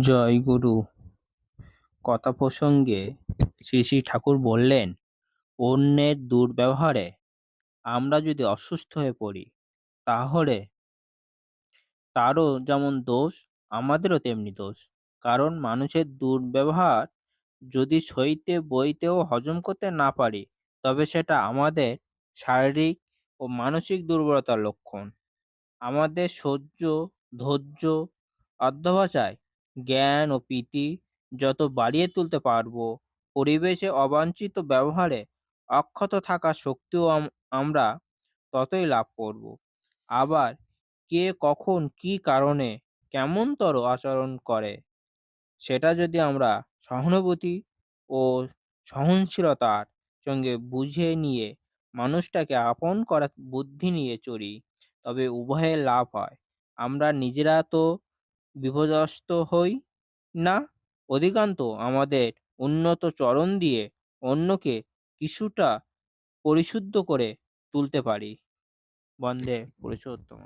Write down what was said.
জয় গুরু। কথা প্রসঙ্গে শ্রী শ্রী ঠাকুর বললেন, অন্যের দুর্ব্যবহারে আমরা যদি অসুস্থ হয়ে পড়ি, তাহলে তারও যেমন দোষ, আমাদেরও তেমনি দোষ। কারণ মানুষের দুর্ব্যবহার যদি সইতে, বইতেও হজম করতে না পারি, তবে সেটা আমাদের শারীরিক ও মানসিক দুর্বলতার লক্ষণ। আমাদের সহ্য, ধৈর্য, অধ্যবসায় জ্ঞান ও প্রীতি যত বাড়িয়ে তুলতে পারব, পরিবেশে অবাঞ্ছিত ব্যবহারে অক্ষত থাকা শক্তিও আম- আমরা ততই লাভ করব। আবার কে কখন কি কারণে কেমনতর আচরণ করে, সেটা যদি আমরা সহানুভূতি ও সহনশীলতার সঙ্গে বুঝে নিয়ে মানুষটাকে আপন করার বুদ্ধি নিয়ে চলি, তবে উভয়ের লাভ হয়। আমরা নিজেরা তো বিপর্যস্ত হই না। অধিকান্ত আমাদের উন্নত চরণ দিয়ে অন্যকে কিছুটা পরিশুদ্ধ করে তুলতে পারি। বন্দে পুরুষোত্তম